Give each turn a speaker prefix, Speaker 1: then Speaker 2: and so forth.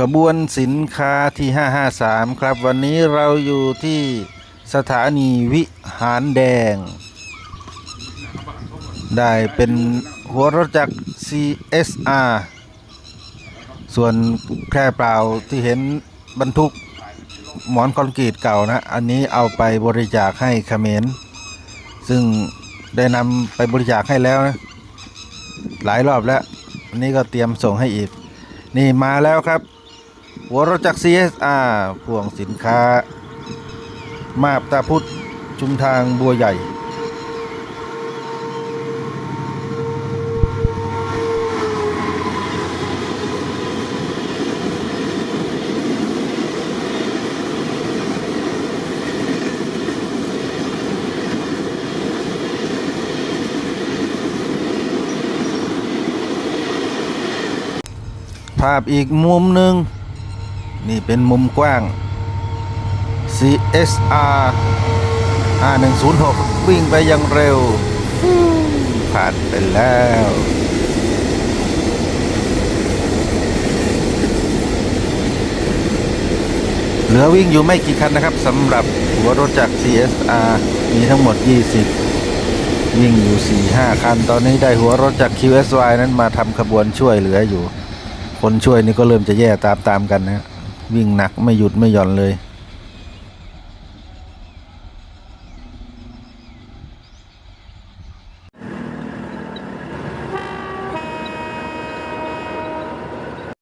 Speaker 1: ขบวนสินค้าที่ 553 ครับ วันนี้เราอยู่ที่สถานีวิหารแดง ได้เป็นหัวรถจักร CSR ส่วนแค่เปล่าที่เห็นบรรทุกหมอนคอนกรีตเก่านะ อันนี้เอาไปบริจาคให้เขมรซึ่งได้นำไปบริจาคให้แล้วนะ หลายรอบแล้ว อันนี้ก็เตรียมส่งให้อีก นี่มาแล้วครับ หัวรถจักร CSR พ่วงสินค้า มาบตาพุทธชุมทางบัวใหญ่ ภาพอีกมุมหนึ่ง นี่เป็นมุมกว้าง CSR 5106 วิ่งไปอยังเร็ว ผ่านไปแล้ว เหลือวิ่งอยู่ไม่กี่คันนะครับสำหรับหัวรถจาก CSR มีทั้งหมด 20 วิ่งอยู่ 4-5 คัน ตอนนี้ได้หัวรถจาก QSY นั้นมาทำขบวนช่วยเหลืออยู่ คนช่วยนี่ก็เริ่มจะแย่ตามๆกันนะ วิ่งหนักไม่หยุดไม่หย่อนเลย